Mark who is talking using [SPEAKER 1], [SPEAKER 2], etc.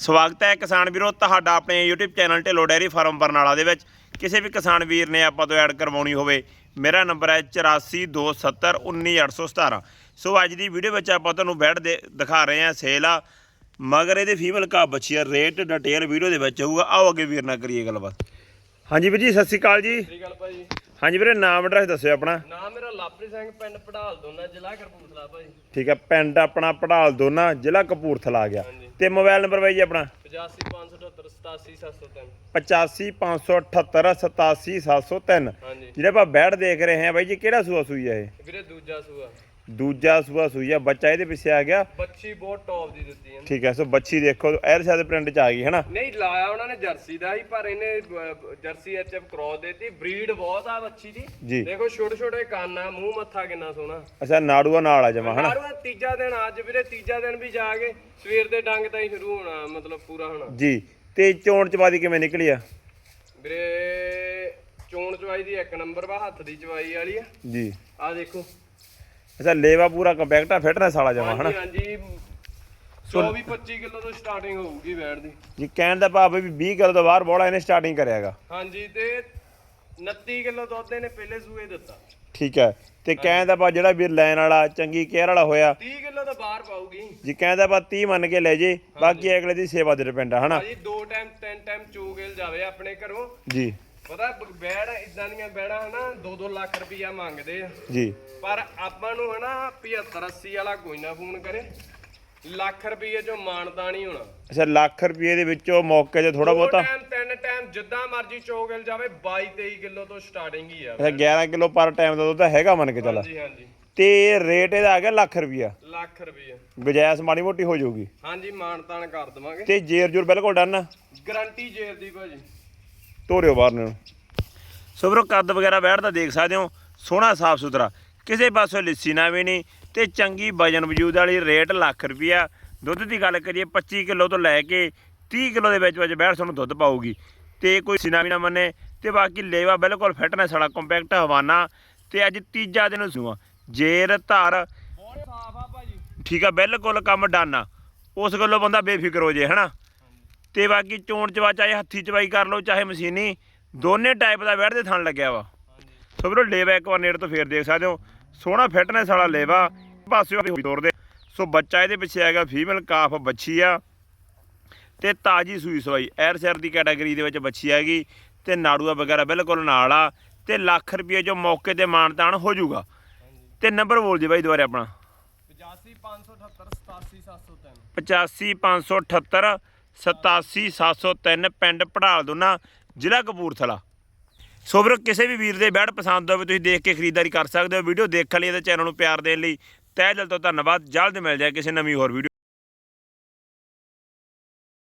[SPEAKER 1] ਸਵਾਗਤ ਹੈ ਕਿਸਾਨ ਵੀਰੋ ਤੁਹਾਡਾ ਆਪਣੇ YouTube channel Dhillon dairy farm Barnala ਦੇ ਵਿੱਚ। ਕਿਸੇ ਵੀ ਕਿਸਾਨ ਵੀਰ ਨੇ ਆਪਾਂ ਤੋਂ ਐਡ ਕਰਵਾਉਣੀ ਹੋਵੇ, ਮੇਰਾ ਨੰਬਰ ਹੈ 8427191817 ਸੋ ਅੱਜ ਦੀ ਵੀਡੀਓ ਵਿੱਚ ਆਪਾਂ ਤੁਹਾਨੂੰ ਬੈਡ ਦੇ ਦਿਖਾ ਰਹੇ ਹਾਂ ਸੇਲ ਆ, ਮਗਰ ਇਹਦੇ ਫੀਮੇਲ ਕਾ ਬੱਚੀ ਆ, ਰੇਟ ਡਿਟੇਲ ਵੀਡੀਓ ਦੇ ਵਿੱਚ ਹੋਊਗਾ ਆਓ ਅੱਗੇ ਵੀਰ ਨਾਲ ਕਰੀਏ ਗੱਲਬਾਤ। ਹਾਂਜੀ ਵੀਰ ਜੀ ਸਤਿ ਸ਼੍ਰੀ ਅਕਾਲ ਜੀ।
[SPEAKER 2] ਸ੍ਰੀ ਅਕਾਲ ਭਾਜੀ।
[SPEAKER 1] ਹਾਂਜੀ ਵੀਰੇ ਨਾਮ ਐਡਰੈਸ ਦੱਸਿਓ ਆਪਣਾ।
[SPEAKER 2] ਨਾਮ ਮੇਰਾ ਲਾਪਰੀ ਸਿੰਘ ਪਿੰਡ ਪੜਾਲ ਦੋਨਾ ਜ਼ਿਲ੍ਹਾ ਕਰਪੂਰਥਲਾ ਭਾਜੀ।
[SPEAKER 1] ਠੀਕ ਹੈ ਪਿੰਡ ਆਪਣਾ ਪੜਾਲ ਦੋਨਾ ਜ਼ਿਲ੍ਹਾ ਕਪੂਰਥਲਾ ਆ ਗਿਆ। ਤੇ ਮੋਬਾਈਲ ਨੰਬਰ ਬਾਈ ਜੀ ਆਪਣਾ?
[SPEAKER 2] 8557787703
[SPEAKER 1] 8558787703
[SPEAKER 2] ਹਾਂਜੀ।
[SPEAKER 1] ਜਿਹੜੇ ਆਪਾਂ ਬੈਡ ਦੇਖ ਰਹੇ ਹਾਂ ਬਾਈ ਜੀ ਕਿਹੜਾ ਸੂਆ ਸੂਈ ਹੈ ਇਹ?
[SPEAKER 2] ਵੀਰੇ ਦੂਜਾ ਸੂਆ।
[SPEAKER 1] ਦੂਜਾ ਸੂਆ ਸੂਈ ਆ ਬੱਚਾ ਇਹਦੇ ਪਿੱਛੇ ਆ ਗਿਆ।
[SPEAKER 2] ਬੱਚੀ ਬਹੁਤ ਟੌਪ ਦੀ ਦਿੱਤੀ ਹੈ
[SPEAKER 1] ਠੀਕ ਹੈ ਸੋ ਬੱਚੀ ਦੇਖੋ ਐਰ ਸ਼ਾਦੇ ਪ੍ਰਿੰਟ ਚ ਆ ਗਈ ਹੈਨਾ?
[SPEAKER 2] ਨਹੀਂ ਲਾਇਆ ਉਹਨਾਂ ਨੇ ਜਰਸੀ ਦਾ ਹੀ ਪਰ ਇਹਨੇ ਜਰਸੀ ਐਚਐਫ ਕ੍ਰੋਸ ਦੇਤੀ। ਬਰੀਡ ਬਹੁਤ ਆ ਬੱਚੀ ਦੀ। ਦੇਖੋ ਛੋਟੇ ਛੋਟੇ ਕੰਨ ਆ ਮੂੰਹ ਮੱਥਾ ਕਿੰਨਾ ਸੋਹਣਾ।
[SPEAKER 1] ਅੱਛਾ ਨਾੜੂਆ ਨਾਲ ਆ ਜਮਾ ਹਨਾ?
[SPEAKER 2] ਮਾਰੂਆ ਤੀਜਾ ਦਿਨ ਅੱਜ ਵੀਰੇ ਤੀਜਾ ਦਿਨ ਵੀ ਜਾ ਕੇ ਸਵੇਰ ਦੇ ਡੰਗ ਤਾਂ ਹੀ ਸ਼ੁਰੂ ਹੋਣਾ ਮਤਲਬ ਪੂਰਾ ਹੋਣਾ।
[SPEAKER 1] ਜੀ ਤੇ ਚੋਣ ਚਵਾਦੀ ਕਿਵੇਂ ਨਿਕਲੀ ਆ?
[SPEAKER 2] ਵੀਰੇ ਚੋਣ ਚਵਾਈ ਦੀ ਇੱਕ ਨੰਬਰ ਵਾ ਹੱਥ ਦੀ ਚਵਾਈ ਵਾਲੀ ਆ।
[SPEAKER 1] ਜੀ।
[SPEAKER 2] ਆ ਦੇਖੋ।
[SPEAKER 1] ਅੱਛਾ ਲੇਵਾ ਪੂਰਾ ਕੰਪੈਕਟ ਆ ਫਿਟਨੈਸ ਵਾਲਾ ਜਮਾ ਹਨਾ?
[SPEAKER 2] ਹਾਂਜੀ। ਹਾਂਜੀ 24 25 ਕਿਲੋ ਤੋਂ ਸਟਾਰਟਿੰਗ ਹੋਊਗੀ ਬੈਠ ਦੀ।
[SPEAKER 1] ਜੀ ਕਹਿਣ ਦਾ ਭਾਵ ਵੀ 20 ਕਿਲੋ ਤੋਂ ਬਾਹਰ ਬੋਲਾ ਇਹਨੇ ਸਟਾਰਟਿੰਗ ਕਰਿਆਗਾ
[SPEAKER 2] ਹਾਂਜੀ ਤੇ 29 ਕਿਲੋ ਦੁੱਧ ਇਹਨੇ ਪਹਿਲੇ ਸੂਏ ਦਿੱਤਾ।
[SPEAKER 1] ਠੀਕ ਹੈ ਤੇ ਕਹਿਣ ਦਾ ਭਾਵ ਜਿਹੜਾ ਵੀਰ ਲੈਣ ਵਾਲਾ ਚੰਗੀ ਕੇਅਰ ਵਾਲਾ ਹੋਇਆ
[SPEAKER 2] 30 ਕਿਲੋ ਤਾਂ ਬਾਹਰ ਪਾਊਗੀ।
[SPEAKER 1] ਜੀ ਕਹਿੰਦਾ ਬਾ 30 ਮੰਨ ਕੇ ਲੈ ਜੇ ਬਾਕੀ ਅਗਲੇ ਦੀ ਸੇਵਾ ਦੇ ਡਿਪੈਂਡ ਆ ਹਨਾ?
[SPEAKER 2] ਭਾਜੀ ਦੋ ਟਾਈਮ ਤਿੰਨ ਟਾਈਮ ਚੋਗੇਲ ਜਾਵੇ ਆਪਣੇ ਘਰੋਂ।
[SPEAKER 1] ਜੀ।
[SPEAKER 2] ਪਤਾ ਬੈੜ ਇਦਾਂ ਦੀਆਂ ਬੈੜਾਂ ਹਨਾ 2-2 ਲੱਖ ਰੁਪਈਆ ਮੰਗਦੇ ਆ।
[SPEAKER 1] ਜੀ।
[SPEAKER 2] ਪਰ ਆਪਾਂ ਨੂੰ ਹਨਾ 75 80 ਵਾਲਾ ਕੋਈ ਨਾ ਫੋਨ ਕਰੇ। ਲੱਖ ਰੁਪਈਏ ਚੋਂ ਮਾਨਤਾ ਨਹੀਂ ਹੋਣਾ।
[SPEAKER 1] ਅੱਛਾ ਲੱਖ ਰੁਪਏ ਦੇ ਵਿੱਚੋਂ ਮੌਕੇ ਤੇ ਥੋੜਾ ਬਹੁਤਾ?
[SPEAKER 2] ਟਾਈਮ ਤਿੰਨ ਟਾਈਮ ਜਿੱਦਾਂ ਮਰਜ਼ੀ ਚੋਗੇਲ ਜਾਵੇ 22 23 ਕਿਲੋ ਤੋਂ ਸਟਾਰਟਿੰਗ ਹੀ ਆ।
[SPEAKER 1] ਅੱਛਾ 11 ਕਿਲੋ ਪਰ ਟਾਈਮ ਦਾ ਦੁੱਧ ਹੈਗਾ ਮੰਨ ਕੇ ਚੱਲ।
[SPEAKER 2] ਹਾਂਜੀ ਹਾਂਜੀ।
[SPEAKER 1] ਤੇ ਰੇਟ ਇਹਦਾ ਆ ਗਿਆ ਲੱਖ ਰੁਪਿਆ
[SPEAKER 2] ਲੱਖ ਰੁਪਈਆ।
[SPEAKER 1] ਗੁਜਾਇਸ਼ ਮਾੜੀ ਮੋਟੀ ਹੋ ਜਾਊਗੀ।
[SPEAKER 2] ਹਾਂਜੀ ਮਾਨਤਾਨ ਕਰ ਦਵਾਂਗੇ।
[SPEAKER 1] ਤੇ ਜੇਰ ਜੂਰ ਬਿਲਕੁਲ ਡਨ।
[SPEAKER 2] ਗਾਰੰਟੀ ਜੇਰ ਦੀ ਭਾਜੀ।
[SPEAKER 1] ਤੋਰਿਓ ਬਾਹਰ ਨੂੰ। ਸੋ ਵੀਰੋ ਕੱਦ ਵਗੈਰਾ ਬੈਠਦਾ ਦੇਖ ਸਕਦੇ ਹੋ ਸੋਹਣਾ ਸਾਫ਼ ਸੁਥਰਾ। ਕਿਸੇ ਪਾਸੋਂ ਲਿੱਸੀ ਨਾ ਵੀ ਨਹੀਂ ਤੇ ਚੰਗੀ ਵਜਨ ਵਜੂਦ ਵਾਲੀ ਰੇਟ ਲੱਖ ਰੁਪਿਆ ਦੁੱਧ ਦੀ ਗੱਲ ਕਰੀਏ 25 ਕਿਲੋ ਤੋਂ ਲੈ ਕੇ 30 ਕਿਲੋ ਦੇ ਵਿੱਚ ਵਿੱਚ ਬੈਠ ਤੁਹਾਨੂੰ ਦੁੱਧ ਪਾਊਗੀ। ਤੇ ਕੋਈ ਸਿਨਾ ਵੀ ਨਾ ਮੰਨੇ ਤੇ ਬਾਕੀ ਲੇਵਾ ਬਿਲਕੁਲ ਫਿਟਨੈਸ ਵਾਲਾ ਕੰਪੈਕਟ ਹਵਾਨਾ। ਤੇ ਅੱਜ ਤੀਜਾ ਦਿਨ ਸੂਆ ਜੇਰ ਧਾਰ। ਠੀਕ ਆ ਬਿਲਕੁਲ ਕੰਮ ਡਨ ਆ। ਉਸ ਗੱਲੋਂ ਬੰਦਾ ਬੇਫਿਕਰ ਹੋ ਜੇ ਹਨਾ? ਤੇ ਬਾਕੀ ਚੋਣ ਚਵਾ ਚਾਹੇ ਹੱਥੀ ਚਵਾਈ ਕਰ ਲਓ, ਚਾਹੇ ਮਸ਼ੀਨੀ, ਦੋਨੇ ਟਾਈਪ ਦਾ ਬੈਠ ਦੇ ਥਣ ਲੱਗਿਆ ਵਾ। ਸੋ ਵੀਰੋ, ਲੇਵਾ ਇੱਕ ਵਾਰ ਨੇੜੇ ਤੋਂ ਫੇਰ ਦੇਖ ਸਕਦੇ ਹੋ। ਸੋਹਣਾ ਫਿਟਨੈਸ ਵਾਲਾ ਲੇਵਾ ਪਾਸਿਓ ਵੀ ਤੋਰਦੇ ਸੋ ਬੱਚਾ ਇਹਦੇ ਪਿੱਛੇ ਹੈਗਾ ਫੀਮੇਲ ਕਾਫ ਬੱਚੀ ਆ। ਤੇ ਤਾਜੀ ਸੂਈ ਸਵਾਈ, ਐਰ ਸੈਰ ਦੀ ਕੈਟਾਗਰੀ ਦੇ ਵਿੱਚ ਬੱਚੀ ਹੈਗੀ। ਤੇ ਨਾੜੂਆ ਵਗੈਰਾ ਬਿਲਕੁਲ ਨਾਲ ਆ। ਤੇ ਲੱਖ ਰੁਪਏ ਜੋ ਮੌਕੇ ਤੇ ਮਾਨਤਾਨ ਹੋ ਜਾਊਗਾ।
[SPEAKER 2] ਹਾਂਜੀ
[SPEAKER 1] ਤੇ ਨੰਬਰ ਬੋਲ ਜੀ ਬਾਈ ਦੁਬਾਰੇ ਆਪਣਾ।
[SPEAKER 2] 85
[SPEAKER 1] 855878 87703 ਪਿੰਡ ਪੜਾਲ ਦੋਨਾ ਜ਼ਿਲ੍ਹਾ ਕਪੂਰਥਲਾ। ਸੋ ਵੀਰੋ, ਕਿਸੇ ਵੀ ਵੀਰ ਦੇ ਬੈਡ ਪਸੰਦ ਹੋਵੇ, ਤੁਸੀਂ ਦੇਖ ਕੇ ਖਰੀਦਦਾਰੀ ਕਰ ਸਕਦੇ ਹੋ। ਵੀਡੀਓ ਦੇਖਣ ਲਈ ਤੇ ਚੈਨਲ ਨੂੰ ਪਿਆਰ ਦੇਣ ਲਈ ਤਹਿ ਦਿਲ ਤੋਂ ਧੰਨਵਾਦ। ਜਲਦ ਮਿਲ ਜਾਏ ਕਿਸੇ ਨਵੀਂ ਹੋਰ ਵੀਡੀਓ